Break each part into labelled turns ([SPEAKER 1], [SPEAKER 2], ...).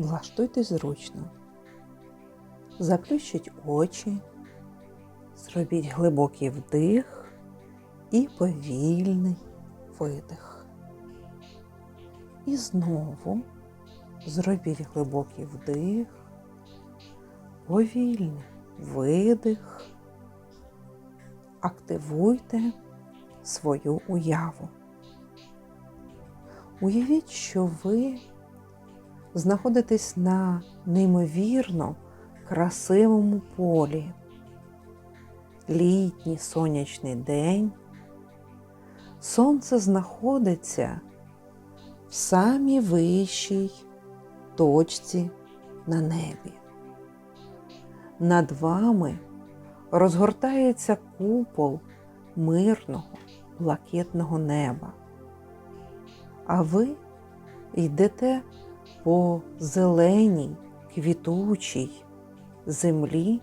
[SPEAKER 1] Влаштуйтесь зручно. Заплющіть очі, зробіть глибокий вдих і повільний видих. І знову зробіть глибокий вдих, повільний видих. Активуйте свою уяву. Уявіть, що ви знаходитесь на неймовірно красивому полі. Літній сонячний день. Сонце знаходиться в самій вищій точці на небі. Над вами розгортається купол мирного, блакитного неба. А ви йдете по зеленій, квітучій землі,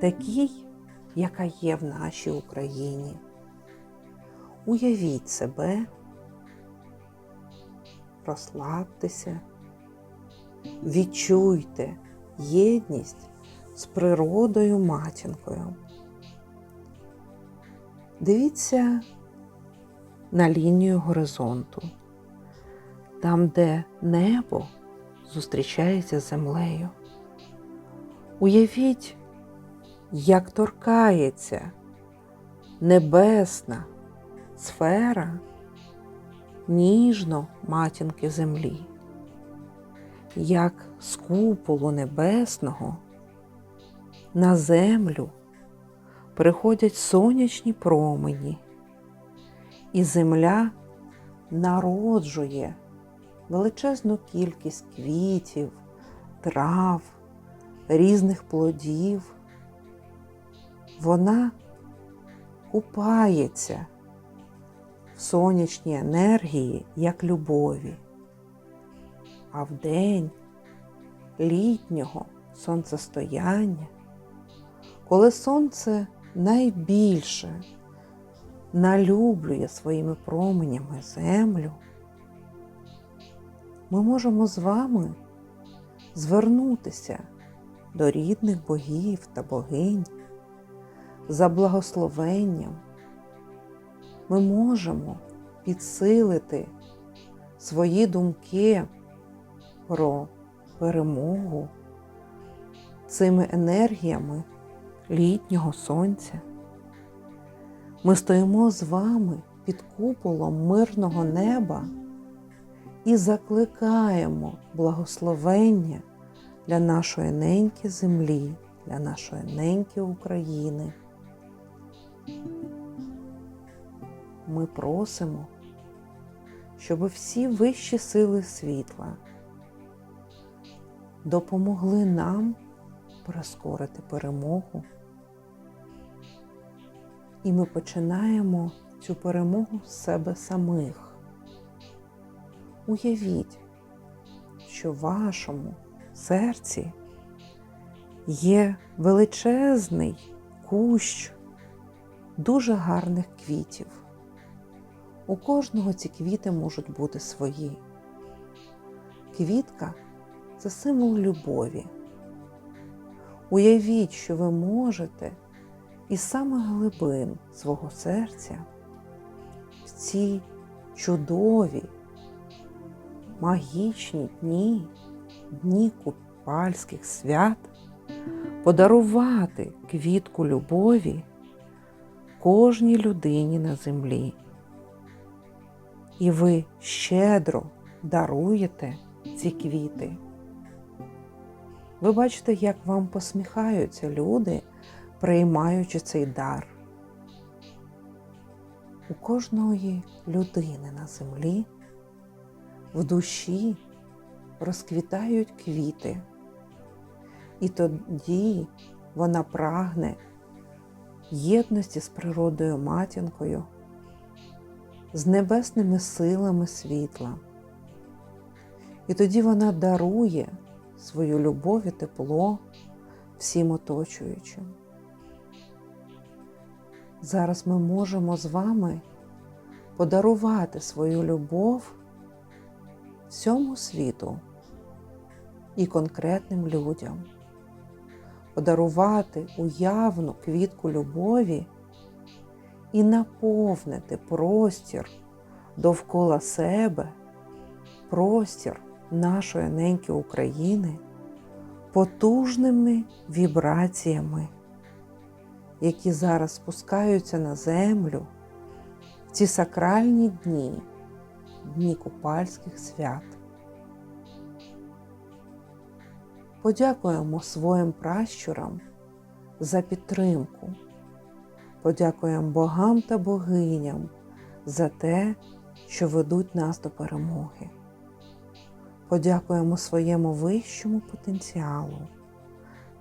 [SPEAKER 1] такій, яка є в нашій Україні. Уявіть себе, розслабтеся, відчуйте єдність з природою матінкою. Дивіться на лінію горизонту, там, де небо зустрічається з землею. Уявіть, як торкається небесна сфера ніжно матінки землі, як з куполу небесного на землю приходять сонячні промені, і земля народжує величезну кількість квітів, трав, різних плодів. Вона купається в сонячній енергії як любові, а в день літнього сонцестояння, коли сонце найбільше налюблює своїми променями землю, ми можемо з вами звернутися до рідних богів та богинь за благословенням. Ми можемо підсилити свої думки про перемогу цими енергіями літнього сонця. Ми стоїмо з вами під куполом мирного неба і закликаємо благословення для нашої неньки землі, для нашої неньки України. Ми просимо, щоб всі вищі сили світла допомогли нам прискорити перемогу. І ми починаємо цю перемогу з себе самих. Уявіть, що в вашому серці є величезний кущ дуже гарних квітів. У кожного ці квіти можуть бути свої. Квітка це символ любові. Уявіть, що ви можете із самих глибин свого серця в ці чудові, магічні дні, дні купальських свят подарувати квітку любові кожній людині на землі. І ви щедро даруєте ці квіти. Ви бачите, як вам посміхаються люди, приймаючи цей дар. У кожної людини на землі в душі розквітають квіти, і тоді вона прагне єдності з природою матінкою, з небесними силами світла. І тоді вона дарує свою любов і тепло всім оточуючим. Зараз ми можемо з вами подарувати свою любов всьому світу, і конкретним людям, подарувати уявну квітку любові і наповнити простір довкола себе, простір нашої неньки України потужними вібраціями, які зараз спускаються на землю в ці сакральні дні, дні купальських свят. Подякуємо своїм пращурам за підтримку. Подякуємо богам та богиням за те, що ведуть нас до перемоги. Подякуємо своєму вищому потенціалу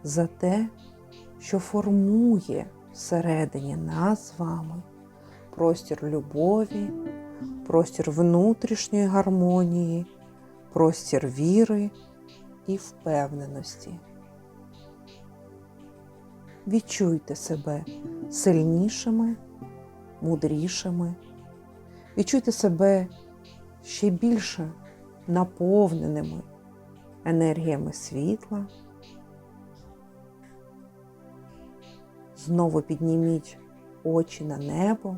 [SPEAKER 1] за те, що формує всередині нас з вами простір любові, простір внутрішньої гармонії, простір віри і впевненості. Відчуйте себе сильнішими, мудрішими, відчуйте себе ще більше наповненими енергіями світла. Знову підніміть очі на небо.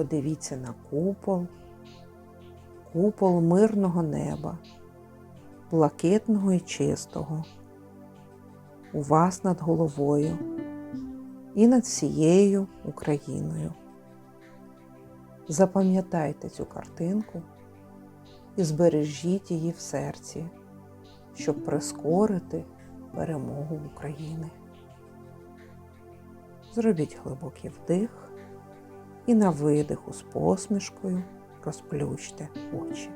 [SPEAKER 1] Подивіться на купол, купол мирного неба, блакитного і чистого, у вас над головою і над всією Україною. Запам'ятайте цю картинку і збережіть її в серці, щоб прискорити перемогу України. Зробіть глибокий вдих і на видиху з посмішкою розплющте очі.